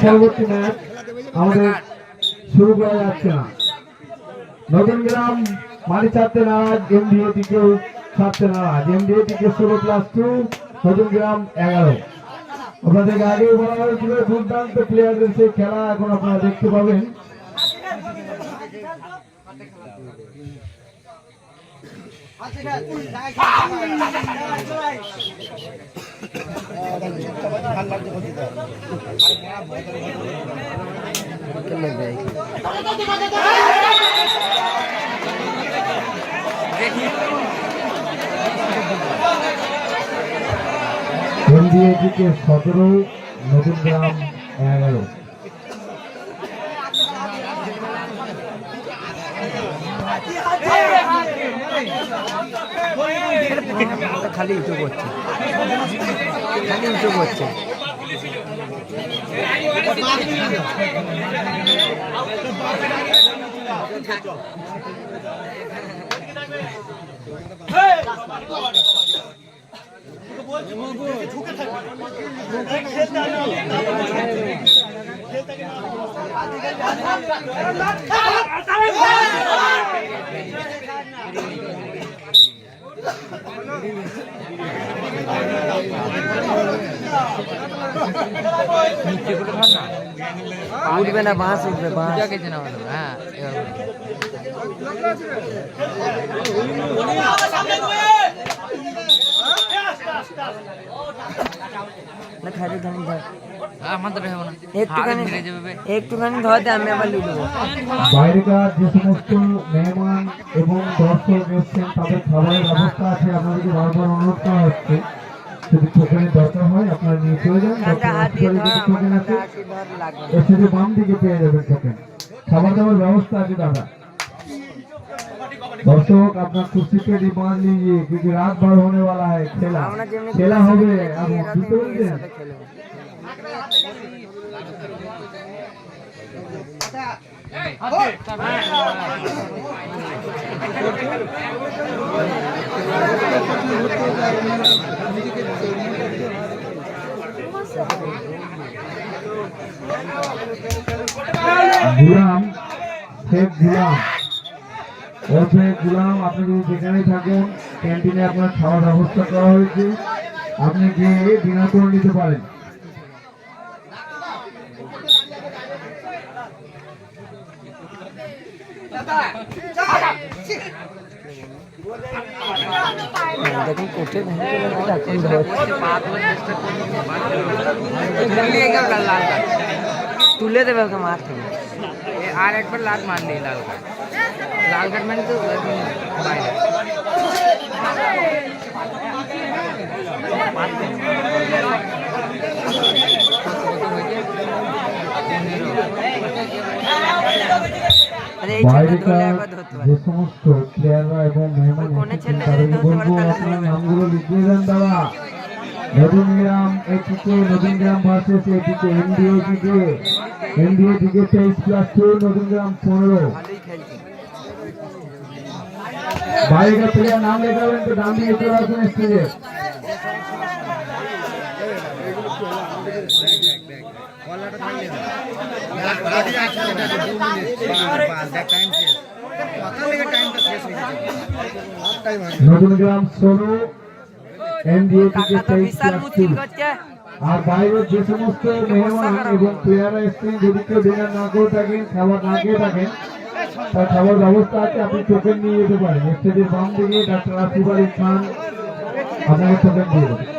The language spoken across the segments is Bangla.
পরবর্তী ম্যাচ আমাদের শুরু করা যাচ্ছে না নতুন গ্রাম মারি ছাড়তে নারাজ এমডিএ দিকেও ছাড়তে নারাজ এমডিএ দিকে ষোলো প্লাস টু নতুন গ্রাম এগারো আপনাদেরকে আগেই বলা হয়েছিল দুর্দান্ত প্লেয়ারদের সেই খেলা এখন আপনারা দেখতে পাবেন এমডিএ দিকে সতেরো নতুন গ্রাম এগারো খালি উঁচু করছে খালি উঁচু করছে উঠবে না বাঁশ উঠবে বাঁশ হ্যাঁ না ধর আমাদের হবে না। একটুখানি একটুখানি ধরতে আমি আবার বাইরেকার যে সমস্ত মেহমান এবং দর্শক এসছেন তাদের খাবারের ব্যবস্থা আছে। আপনাদেরকে বারবার অনুরোধ করা হচ্ছে। যদি টোকেনের দরকার হয় আপনারা নিয়ে চলে যান। টোকেন আছে বাম দিকে পেয়ে যাবেন টোকেন খাবার দাবার ব্যবস্থা আছে দাদা। दर्शक अपना कुर्सी पे भी बांध लीजिए क्योंकि रात भर होने वाला है खेला खेला हो गए अब गुलाम हैं সাথে খেলব গুলাম। শেখ গুলাম ও শেখ গুলাম আপনি যদি যেখানেই থাকেন, ক্যান্টিনে আপনার খাওয়ার ব্যবস্থা করা হয়েছে। আপনি গিয়ে ডিনার করে নিতে পারেন। দেখুন কোটে ভেঙে চলে গেছে এখন ধরছে তুলে দেবে ওকে মার থেকে আর একবার লাত মারলি লাল কার্ড লাল কার্ড মানে তো বাইরে। যে সমস্ত প্লেয়াররা এবং মেহমান কোনে এসেছেন ছেলে যদি তাদেরকে ধরতে পারে বলব তাহলে আপনার ধরবে। নামগুলো লিখিয়ে দেন দাদা নতুন গ্রাম এটিকে নতুন গ্রাম ভার্সেস এটিকে এনডিএ দিকে এনডিএ দিকে তেইশ প্লাস টু নতুন গ্রাম পনেরো বাইরেকার প্লেয়ার নাম লেখাবেন তো ডান দিকে চলে আসুন স্টেজে ষোলো এনডিএ আর বাইরে যে সমস্ত মেহমান এবং প্লেয়াররা এসছেন যদি কেউ ডিনার না করে থাকেন খাবার না খেয়ে থাকেন তার খাবার ব্যবস্থা আছে, আপনি টোকেন নিয়ে যেতে পারেন। স্টেজের বাম দিকে ডাক্তার আসিফ আলী আপনাকে টোকেন দিয়ে দেবেন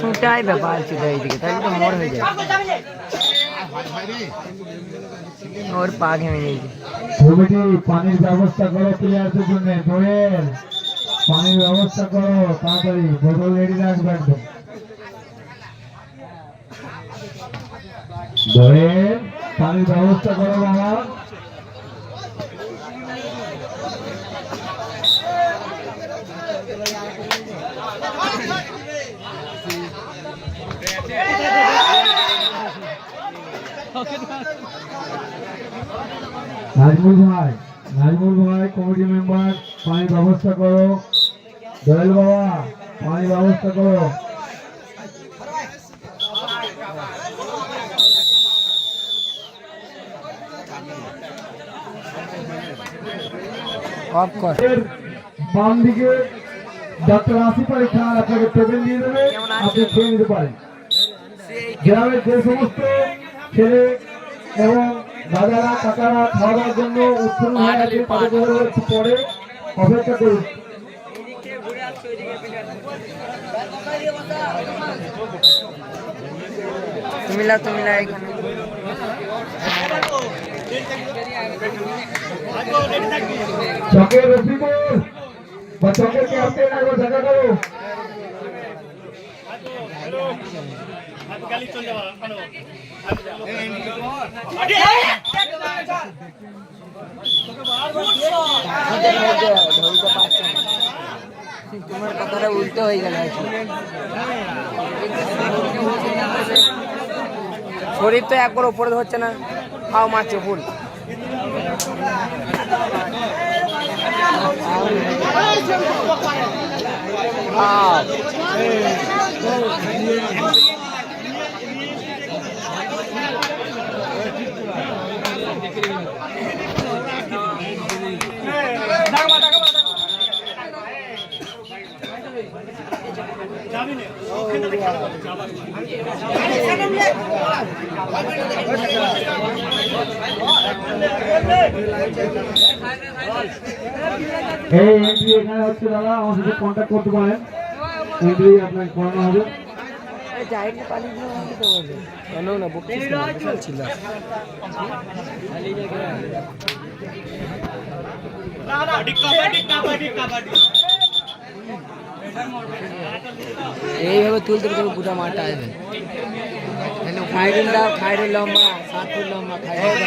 ছুটাই ব্যাপার ছিল এইদিকে, তাহলে তো মোড় হয়ে যায়। ওর পা ঘেমে নিয়েছে পানির ব্যবস্থা করো প্লেয়ারদের জন্য। দোয়েল পানির ব্যবস্থা করো, তাড়াতাড়ি, বোতল রেডি রাখবে একদম পানির ব্যবস্থা করো, বাবা। নাজমুল ভাই নাজমুল ভাই কমিটি মেম্বার পানির ব্যবস্থা করো। দয়াল বাবা পানির ব্যবস্থা করো। বাম দিকে ডাক্তার আসিফ আলী খান আপনাকে টেবিল দিয়ে দেবে। আপনি খেয়ে নিতে পারেন। গ্রামের যে সমস্ত ছেলে এবং দাদারা কাকারা খাওয়া দাওয়ার জন্য উৎপন্ন হয়ে একটু পরে অপেক্ষা করুন। তুমি লাও তুমি লাও এখানে চকের বা চকের ক্যাপ্টেন একবার দেখা করো। তোমার কথাটা উল্টো হয়ে গেল শরীর তো একবার ওপরে ধরছে না খাও মারছে ফুল খাও। এখানে হচ্ছে দাদা আমার সাথে কন্ট্যাক্ট কেন না বকছিস না, বলছিল। এইভাবে তুলতে তুলতে পুরো মাঠটা আসবে। খাইরুল দাও খাইরুল লম্বা সাত ফুট লম্বা খাইরুল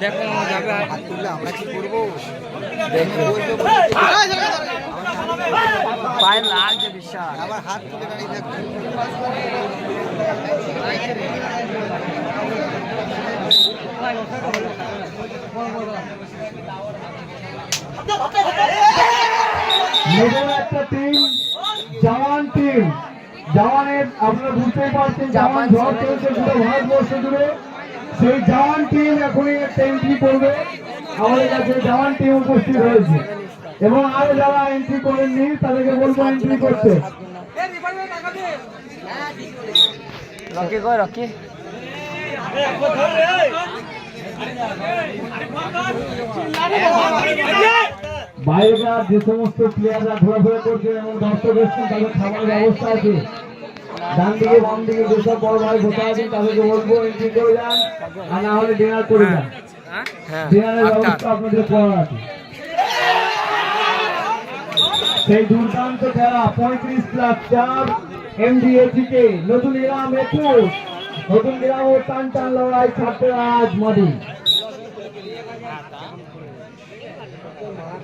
দেখো যাবে হাত তুললে আমরা কি করব হাত জাওয়ান টিম জাওয়ানের আপনারা বুঝতেই পারছেন জাওয়ান ঝড় চলছে পুরো ভারতবর্ষ জুড়ে সেই জাওয়ান টিম এখনই একটা এন্ট্রি করবে আমাদের কাছে জাওয়ান টিম উপস্থিত হয়েছে এবং আরও যারা এন্ট্রি করেননি তাদেরকে বলব এন্ট্রি করতে রকি কই রকি বাইরেকার যে সমস্ত প্লেয়াররা ঘোরাফেরা করছেন এবং দর্শক এসছেন তাদের খাবার ব্যবস্থা আছে। ডান দিকে বাম দিকে যেসব বড় ভাই বসে আছেন তাদেরকে বলব এন্ট্রি করে যান আর না হলে ডিনার করে যান। হ্যাঁ ডিনারের ব্যবস্থা আপনাদের করা আছে। সেই দুর্দান্ত খেলা পঁয়ত্রিশ প্লাস চার এমডিএজিকে নতুন গ্রাম একুশ নতুন গ্রাম ও টান টান লড়াই ছাড়তে আজ মাদি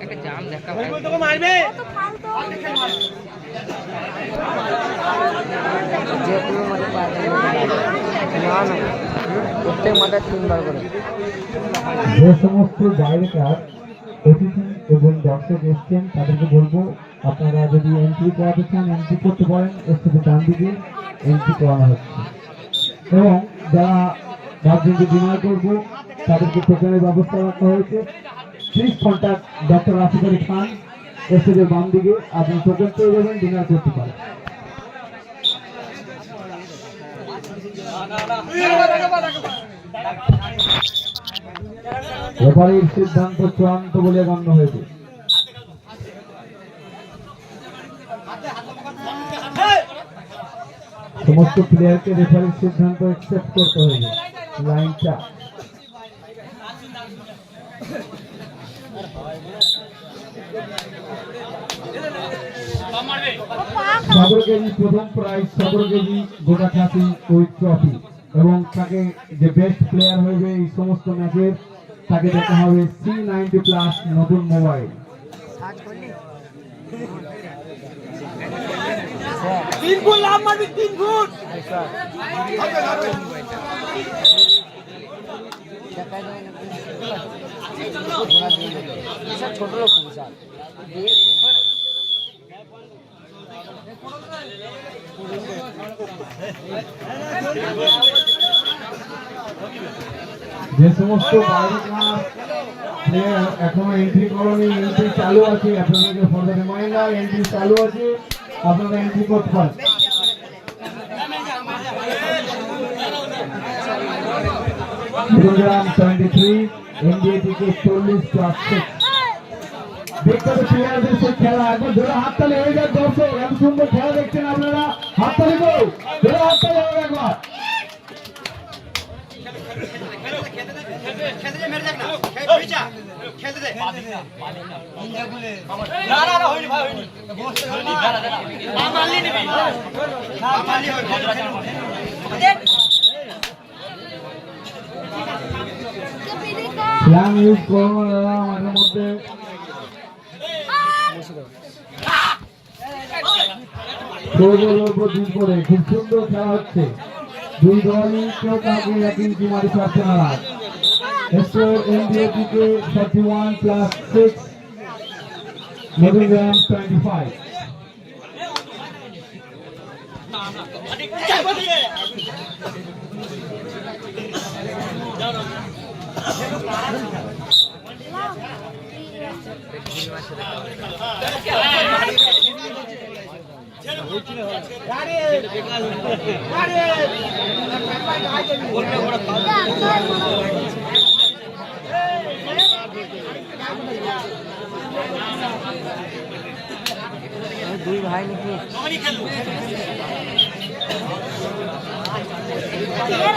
একটা জাম দেখা যে কোনো মাঠে না না প্রত্যেক মাঠে তিনবার করে। যে সমস্ত বাইরেকার অতিথি এবং দর্শক এসছেন তাদেরকে বলব আপনারা যদি এন্ট্রি করাতে চান এন্ট্রি করতে পারেন এর থেকে ডান দিকে এন্ট্রি করানো হচ্ছে। এবং যারা ভাবছেন যে ডিনার করব তাদেরকে টোকেনের ব্যবস্থা রাখা হয়েছে। Please contact doctor Rafiq Ali Khan থেকে বাম দিকে। আপনি টোকেন পেয়ে যাবেন, ডিনার করতে পারেন। রেফারির সিদ্ধান্ত চূড়ান্ত বলে গণ্য হয়েছে। সমস্ত প্লেয়ারকে রেফারির সিদ্ধান্ত অ্যাকসেপ্ট করতে হয়েছে। লাইন সতেরো কেজি প্রথম প্রাইজ সতেরো কেজি গোটা খাসি উইথ ট্রফি এবং তাকে যে বেস্ট প্লেয়ার হইবে এই সমস্ত ম্যাচের তাকে দেখা হবে সি নাইনটি প্লাস নতুন মোবাইল তিন ফুট লাভ মারবি তিন ফুট ছোট লোক যে সমস্ত এখনও এন্ট্রি করনি এন্ট্রি চালু আছে, আপনাদেরকে ফর দ্য রিমাইন্ডার এন্ট্রি চালু আছে, আপনারা এন্ট্রি করতে পারেন। প্রোগ্রাম টোয়েন্টি থ্রি এনডিএ থেকে চল্লিশ দেখতে হবে প্লেয়ারদের সেই খেলা একবার ধরে হাততালি হয়ে যাক দর্শক এত সুন্দর খেলা দেখছেন আপনারা। হাততালি গো ধরে হাততালি হবে একবার। ইউজ দাদা মাঝে মধ্যে। করে খুব সুন্দর খেলা হচ্ছে। দুই দলই কেউ কাউকে এক ইঞ্চি মারি পারছে না one plus six Nandigram twenty five দুই ভাই নাকি এর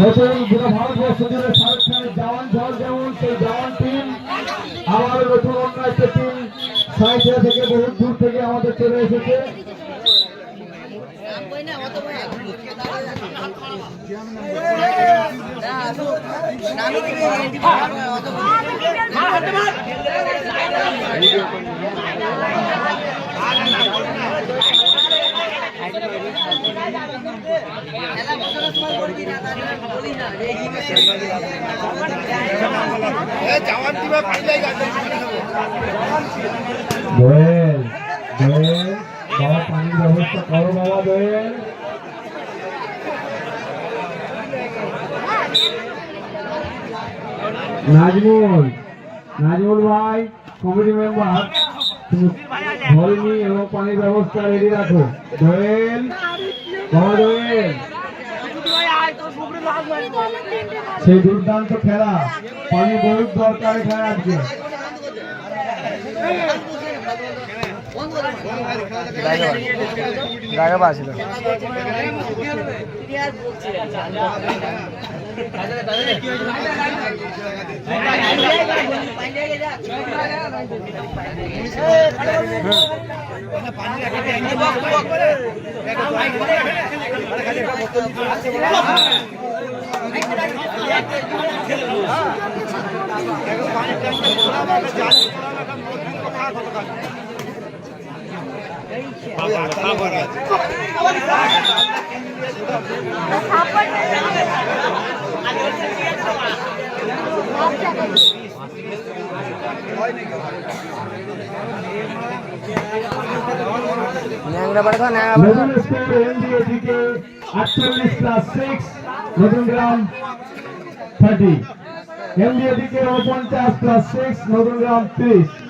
নতুন গোটা ভারতবর্ষ জুড়ে শাহরুখ খানের জওয়ান ঝড় যেমন, সেই জওয়ান থেকে বহু দূর থেকে আমাদের চলে এসেছে। দোয়েল দোয়েল বাবা পানির ব্যবস্থা করো বাবা দোয়েল। নাজমুল নাজমুল ভাই কমিটি মেম্বার ধরেনি এবং পানির ব্যবস্থা রেডি রাখো। দোয়েল সেই দুর্দান্ত খেলা, পানি বহুত দরকার এখানে আজকে। গায়ে পাচ্ছিল ন্যাংরা বাড়ি খাওয়া ন্যাংরা পড়ে ন্যাংরা পড়ে এনডিএডিকে 48 প্লাস 6 নতুন গ্রাম 30 এনডিএডিকে 49 প্লাস 6 নতুন গ্রাম 30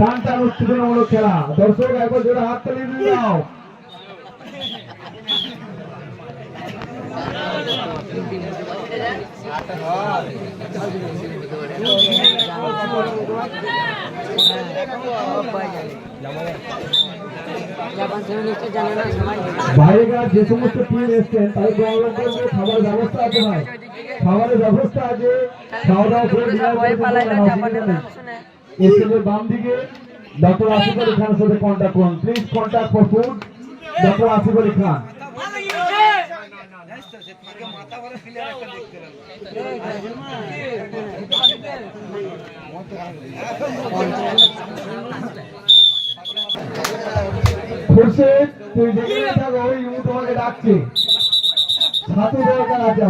টানটান উত্তেজনামূলক খেলা। দর্শক, একবার জোরে হাত তালি দাও যে সমস্ত টিম এসছেন, তাদের খাবার ব্যবস্থা আছে ভাই। খাবারের ব্যবস্থা আছে। খাওয়া দাওয়া করে স্টেজের বাম দিকে, ডক্টর আসিফ আলী খানের সাথে কন্ট্যাক্ট করুন। Please contact for food doctor Asif Ali Khan. Khurshed, তুই যেখানে থাকো দরকার আছে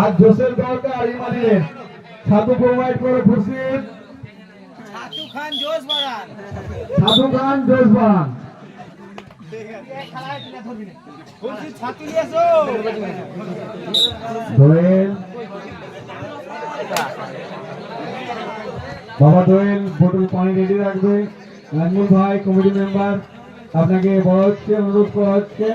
আর জোসের দরকার ইমানের ছাতু প্রোভাইড করে খুরশেদ ছাতু খান জোস বাড়ান। দোয়েল। বাবা দোয়েল বোতল পানি রেডি রাখবে। নাজমুল ভাই কমিটি মেম্বার আপনাকে বলা হচ্ছে অনুরোধ করা হচ্ছে।